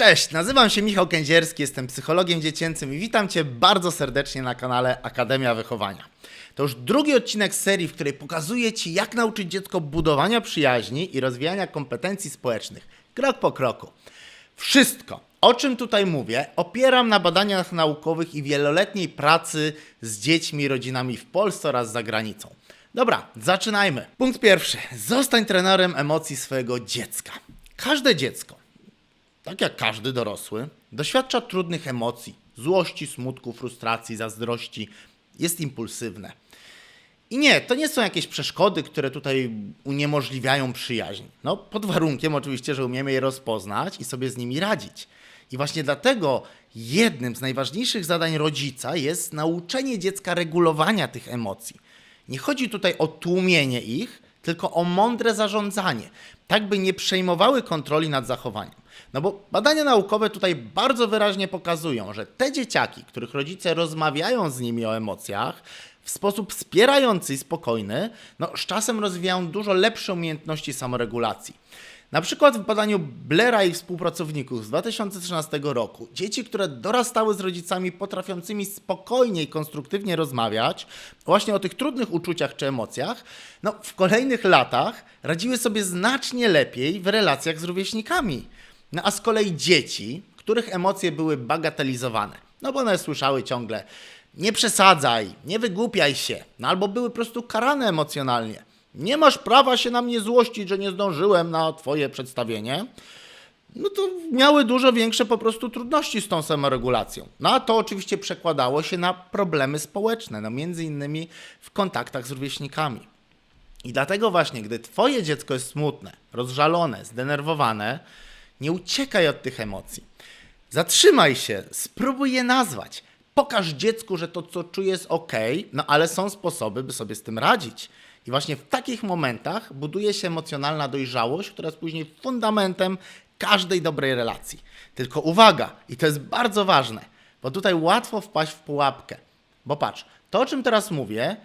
Cześć, nazywam się Michał Kędzierski, jestem psychologiem dziecięcym i witam Cię bardzo serdecznie na kanale Akademia Wychowania. To już drugi odcinek serii, w której pokazuję Ci, jak nauczyć dziecko budowania przyjaźni i rozwijania kompetencji społecznych, krok po kroku. Wszystko, o czym tutaj mówię, opieram na badaniach naukowych i wieloletniej pracy z dziećmi i rodzinami w Polsce oraz za granicą. Dobra, zaczynajmy. Punkt pierwszy. Zostań trenerem emocji swojego dziecka. Każde dziecko, tak jak każdy dorosły, doświadcza trudnych emocji, złości, smutku, frustracji, zazdrości, jest impulsywne. I nie, to nie są jakieś przeszkody, które tutaj uniemożliwiają przyjaźń. No, pod warunkiem oczywiście, że umiemy je rozpoznać i sobie z nimi radzić. I właśnie dlatego jednym z najważniejszych zadań rodzica jest nauczenie dziecka regulowania tych emocji. Nie chodzi tutaj o tłumienie ich, tylko o mądre zarządzanie, tak by nie przejmowały kontroli nad zachowaniem. No bo badania naukowe tutaj bardzo wyraźnie pokazują, że te dzieciaki, których rodzice rozmawiają z nimi o emocjach w sposób wspierający i spokojny, no z czasem rozwijają dużo lepsze umiejętności samoregulacji. Na przykład w badaniu Blera i współpracowników z 2013 roku dzieci, które dorastały z rodzicami potrafiącymi spokojnie i konstruktywnie rozmawiać właśnie o tych trudnych uczuciach czy emocjach, no w kolejnych latach radziły sobie znacznie lepiej w relacjach z rówieśnikami. No a z kolei dzieci, których emocje były bagatelizowane, no bo one słyszały ciągle nie przesadzaj, nie wygłupiaj się, no albo były po prostu karane emocjonalnie. Nie masz prawa się na mnie złościć, że nie zdążyłem na twoje przedstawienie. No to miały dużo większe po prostu trudności z tą samoregulacją. No a to oczywiście przekładało się na problemy społeczne, no między innymi w kontaktach z rówieśnikami. I dlatego właśnie, gdy twoje dziecko jest smutne, rozżalone, zdenerwowane, nie uciekaj od tych emocji. Zatrzymaj się, spróbuj je nazwać. Pokaż dziecku, że to, co czuje, jest ok, no ale są sposoby, by sobie z tym radzić. I właśnie w takich momentach buduje się emocjonalna dojrzałość, która jest później fundamentem każdej dobrej relacji. Tylko uwaga, i to jest bardzo ważne, bo tutaj łatwo wpaść w pułapkę. Bo patrz, to o czym teraz mówię,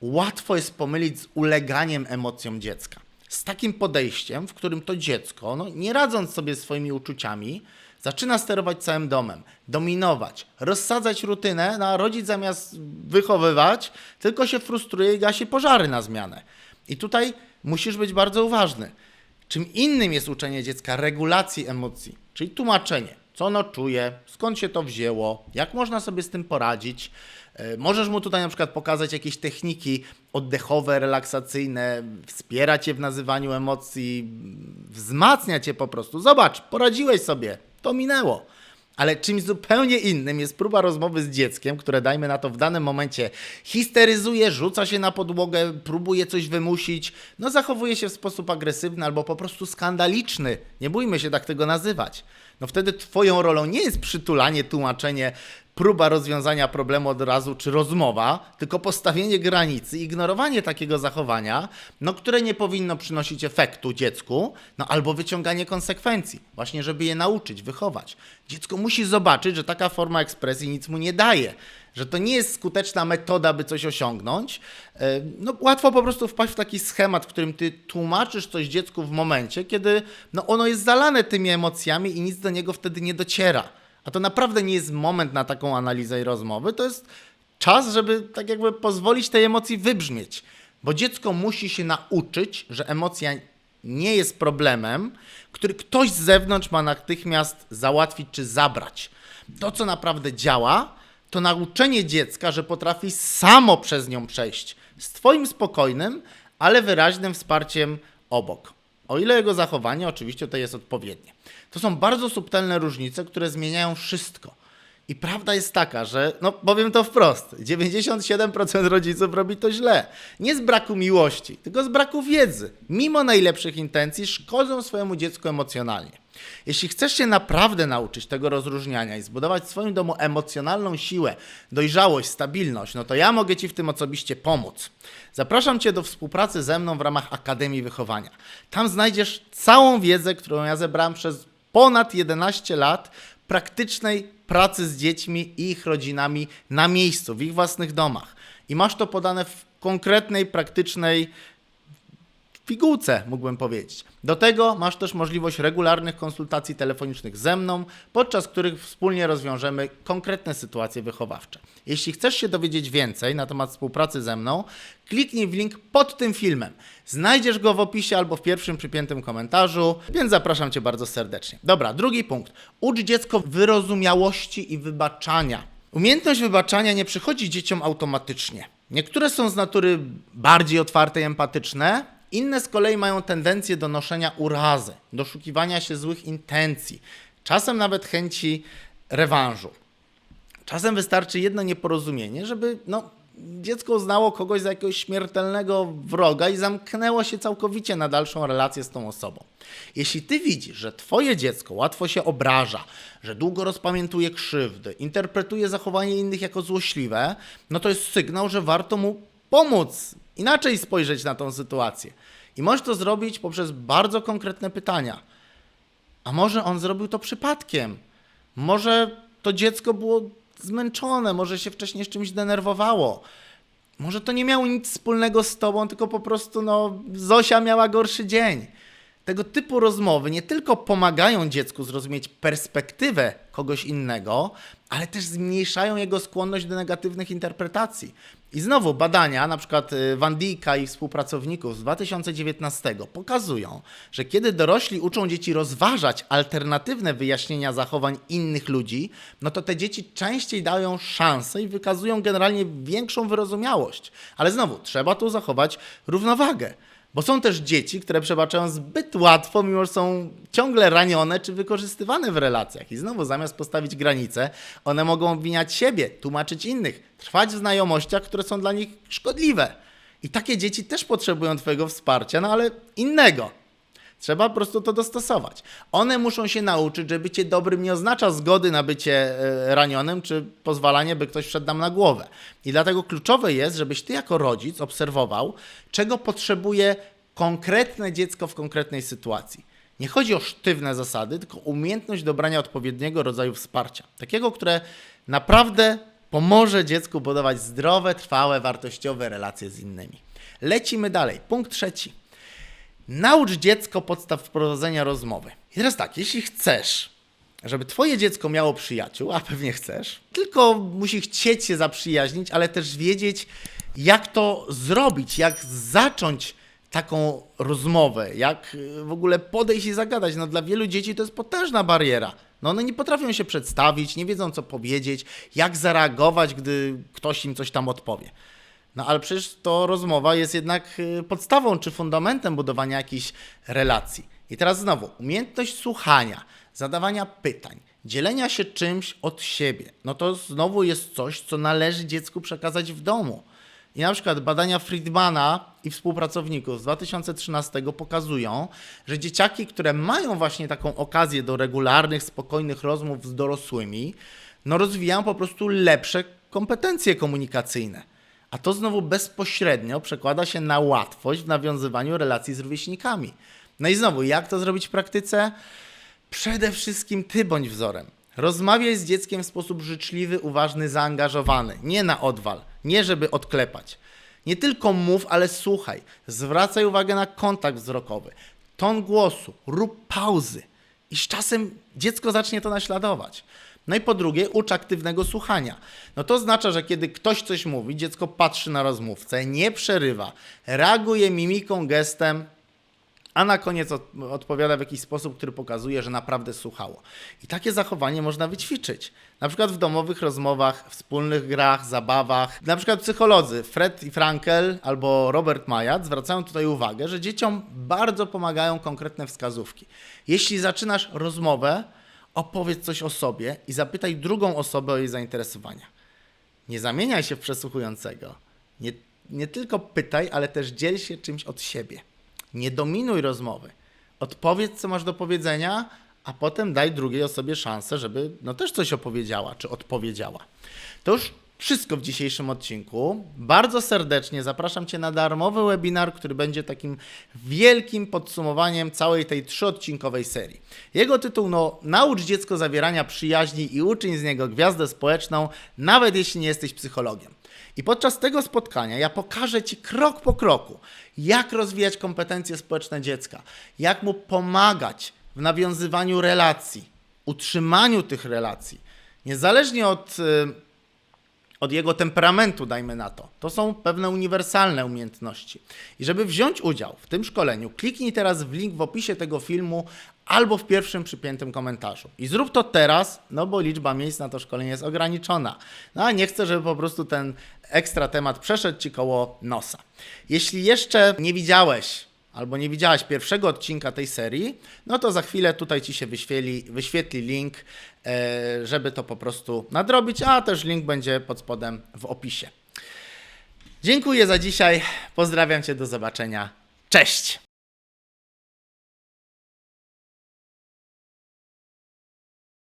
łatwo jest pomylić z uleganiem emocjom dziecka. Z takim podejściem, w którym to dziecko, no, nie radząc sobie swoimi uczuciami, zaczyna sterować całym domem, dominować, rozsadzać rutynę, no, a rodzic zamiast wychowywać, tylko się frustruje i gasi pożary na zmianę. I tutaj musisz być bardzo uważny. Czym innym jest uczenie dziecka regulacji emocji, czyli tłumaczenie, co ono czuje, skąd się to wzięło, jak można sobie z tym poradzić. E, Możesz mu tutaj na przykład pokazać jakieś techniki oddechowe, relaksacyjne, wspierać je w nazywaniu emocji, wzmacniać je po prostu. Zobacz, poradziłeś sobie, to minęło. Ale czymś zupełnie innym jest próba rozmowy z dzieckiem, które dajmy na to w danym momencie histeryzuje, rzuca się na podłogę, próbuje coś wymusić, no zachowuje się w sposób agresywny albo po prostu skandaliczny. Nie bójmy się tak tego nazywać. No wtedy twoją rolą nie jest przytulanie, tłumaczenie, próba rozwiązania problemu od razu czy rozmowa, tylko postawienie granicy, ignorowanie takiego zachowania, no, które nie powinno przynosić efektu dziecku, no albo wyciąganie konsekwencji, właśnie żeby je nauczyć, wychować. Dziecko musi zobaczyć, że taka forma ekspresji nic mu nie daje, że to nie jest skuteczna metoda, by coś osiągnąć. E, No, łatwo po prostu wpaść w taki schemat, w którym ty tłumaczysz coś dziecku w momencie, kiedy no, ono jest zalane tymi emocjami i nic do niego wtedy nie dociera. A to naprawdę nie jest moment na taką analizę i rozmowy, to jest czas, żeby tak jakby pozwolić tej emocji wybrzmieć. Bo dziecko musi się nauczyć, że emocja nie jest problemem, który ktoś z zewnątrz ma natychmiast załatwić czy zabrać. To, co naprawdę działa, to nauczenie dziecka, że potrafi samo przez nią przejść z Twoim spokojnym, ale wyraźnym wsparciem obok. O ile jego zachowanie oczywiście tutaj jest odpowiednie. To są bardzo subtelne różnice, które zmieniają wszystko. I prawda jest taka, że, no powiem to wprost, 97% rodziców robi to źle. Nie z braku miłości, tylko z braku wiedzy. Mimo najlepszych intencji szkodzą swojemu dziecku emocjonalnie. Jeśli chcesz się naprawdę nauczyć tego rozróżniania i zbudować w swoim domu emocjonalną siłę, dojrzałość, stabilność, no to ja mogę Ci w tym osobiście pomóc. Zapraszam Cię do współpracy ze mną w ramach Akademii Wychowania. Tam znajdziesz całą wiedzę, którą ja zebrałem przez ponad 11 lat praktycznej pracy z dziećmi i ich rodzinami na miejscu, w ich własnych domach. I masz to podane w konkretnej, praktycznej pigułce, mógłbym powiedzieć. Do tego masz też możliwość regularnych konsultacji telefonicznych ze mną, podczas których wspólnie rozwiążemy konkretne sytuacje wychowawcze. Jeśli chcesz się dowiedzieć więcej na temat współpracy ze mną, kliknij w link pod tym filmem. Znajdziesz go w opisie albo w pierwszym przypiętym komentarzu, więc zapraszam Cię bardzo serdecznie. Dobra, drugi punkt. Ucz dziecko wyrozumiałości i wybaczania. Umiejętność wybaczania nie przychodzi dzieciom automatycznie. Niektóre są z natury bardziej otwarte i empatyczne, inne z kolei mają tendencję do noszenia urazy, doszukiwania się złych intencji, czasem nawet chęci rewanżu. Czasem wystarczy jedno nieporozumienie, żeby no, dziecko uznało kogoś za jakiegoś śmiertelnego wroga i zamknęło się całkowicie na dalszą relację z tą osobą. Jeśli ty widzisz, że twoje dziecko łatwo się obraża, że długo rozpamiętuje krzywdy, interpretuje zachowanie innych jako złośliwe, no to jest sygnał, że warto mu pomóc, inaczej spojrzeć na tą sytuację. I możesz to zrobić poprzez bardzo konkretne pytania. A może on zrobił to przypadkiem? Może to dziecko było zmęczone, może się wcześniej z czymś denerwowało. Może to nie miało nic wspólnego z tobą, tylko po prostu no, Zosia miała gorszy dzień. Tego typu rozmowy nie tylko pomagają dziecku zrozumieć perspektywę kogoś innego, ale też zmniejszają jego skłonność do negatywnych interpretacji. I znowu badania, na przykład y, Van i współpracowników z 2019 pokazują, że kiedy dorośli uczą dzieci rozważać alternatywne wyjaśnienia zachowań innych ludzi, no to te dzieci częściej dają szansę i wykazują generalnie większą wyrozumiałość. Ale znowu, trzeba tu zachować równowagę. Bo są też dzieci, które przebaczają zbyt łatwo, mimo że są ciągle ranione czy wykorzystywane w relacjach. I znowu, zamiast postawić granice, one mogą obwiniać siebie, tłumaczyć innych, trwać w znajomościach, które są dla nich szkodliwe. I takie dzieci też potrzebują Twojego wsparcia, no ale innego. Trzeba po prostu to dostosować. One muszą się nauczyć, że bycie dobrym nie oznacza zgody na bycie e, ranionym, czy pozwalanie, by ktoś wszedł nam na głowę. I dlatego kluczowe jest, żebyś ty jako rodzic obserwował, czego potrzebuje konkretne dziecko w konkretnej sytuacji. Nie chodzi o sztywne zasady, tylko umiejętność dobrania odpowiedniego rodzaju wsparcia. Takiego, które naprawdę pomoże dziecku budować zdrowe, trwałe, wartościowe relacje z innymi. Lecimy dalej. Punkt trzeci. Naucz dziecko podstaw prowadzenia rozmowy. I teraz tak, jeśli chcesz, żeby twoje dziecko miało przyjaciół, a pewnie chcesz, tylko musi chcieć się zaprzyjaźnić, ale też wiedzieć, jak to zrobić, jak zacząć taką rozmowę, jak y, w ogóle podejść i zagadać. No dla wielu dzieci to jest potężna bariera. No one nie potrafią się przedstawić, nie wiedzą co powiedzieć, jak zareagować, gdy ktoś im coś tam odpowie. No ale przecież to rozmowa jest jednak y, podstawą czy fundamentem budowania jakichś relacji. I teraz znowu, umiejętność słuchania, zadawania pytań, dzielenia się czymś od siebie, no to znowu jest coś, co należy dziecku przekazać w domu. I na przykład badania Friedmana i współpracowników z 2013 pokazują, że dzieciaki, które mają właśnie taką okazję do regularnych, spokojnych rozmów z dorosłymi, no rozwijają po prostu lepsze kompetencje komunikacyjne. A to znowu bezpośrednio przekłada się na łatwość w nawiązywaniu relacji z rówieśnikami. No i znowu, jak to zrobić w praktyce? Przede wszystkim ty bądź wzorem. Rozmawiaj z dzieckiem w sposób życzliwy, uważny, zaangażowany. Nie na odwal, nie żeby odklepać. Nie tylko mów, ale słuchaj. Zwracaj uwagę na kontakt wzrokowy, ton głosu, rób pauzy. I z czasem dziecko zacznie to naśladować. No i po drugie, ucz aktywnego słuchania. No to oznacza, że kiedy ktoś coś mówi, dziecko patrzy na rozmówcę, nie przerywa, reaguje mimiką, gestem, a na koniec od, odpowiada w jakiś sposób, który pokazuje, że naprawdę słuchało. I takie zachowanie można wyćwiczyć. Na przykład w domowych rozmowach, wspólnych grach, zabawach. Na przykład psycholodzy Fred i Frankel albo Robert Majat zwracają tutaj uwagę, że dzieciom bardzo pomagają konkretne wskazówki. Jeśli zaczynasz rozmowę, opowiedz coś o sobie i zapytaj drugą osobę o jej zainteresowania. Nie zamieniaj się w przesłuchującego. Nie, nie tylko pytaj, ale też dziel się czymś od siebie. Nie dominuj rozmowy. Odpowiedz, co masz do powiedzenia, a potem daj drugiej osobie szansę, żeby no też coś opowiedziała czy odpowiedziała. To już wszystko w dzisiejszym odcinku. Bardzo serdecznie zapraszam Cię na darmowy webinar, który będzie takim wielkim podsumowaniem całej tej trzyodcinkowej serii. Jego tytuł no Naucz dziecko zawierania przyjaźni i uczyń z niego gwiazdę społeczną, nawet jeśli nie jesteś psychologiem. I podczas tego spotkania ja pokażę Ci krok po kroku, jak rozwijać kompetencje społeczne dziecka, jak mu pomagać w nawiązywaniu relacji, utrzymaniu tych relacji, niezależnie od, y, od jego temperamentu, dajmy na to. To są pewne uniwersalne umiejętności. I żeby wziąć udział w tym szkoleniu, kliknij teraz w link w opisie tego filmu albo w pierwszym przypiętym komentarzu. I zrób to teraz, no bo liczba miejsc na to szkolenie jest ograniczona. No a nie chcę, żeby po prostu ten ekstra temat przeszedł Ci koło nosa. Jeśli jeszcze nie widziałeś albo nie widziałaś pierwszego odcinka tej serii, no to za chwilę tutaj Ci się wyświetli, wyświetli link, e, żeby to po prostu nadrobić, a też link będzie pod spodem w opisie. Dziękuję za dzisiaj, pozdrawiam Cię, do zobaczenia, cześć!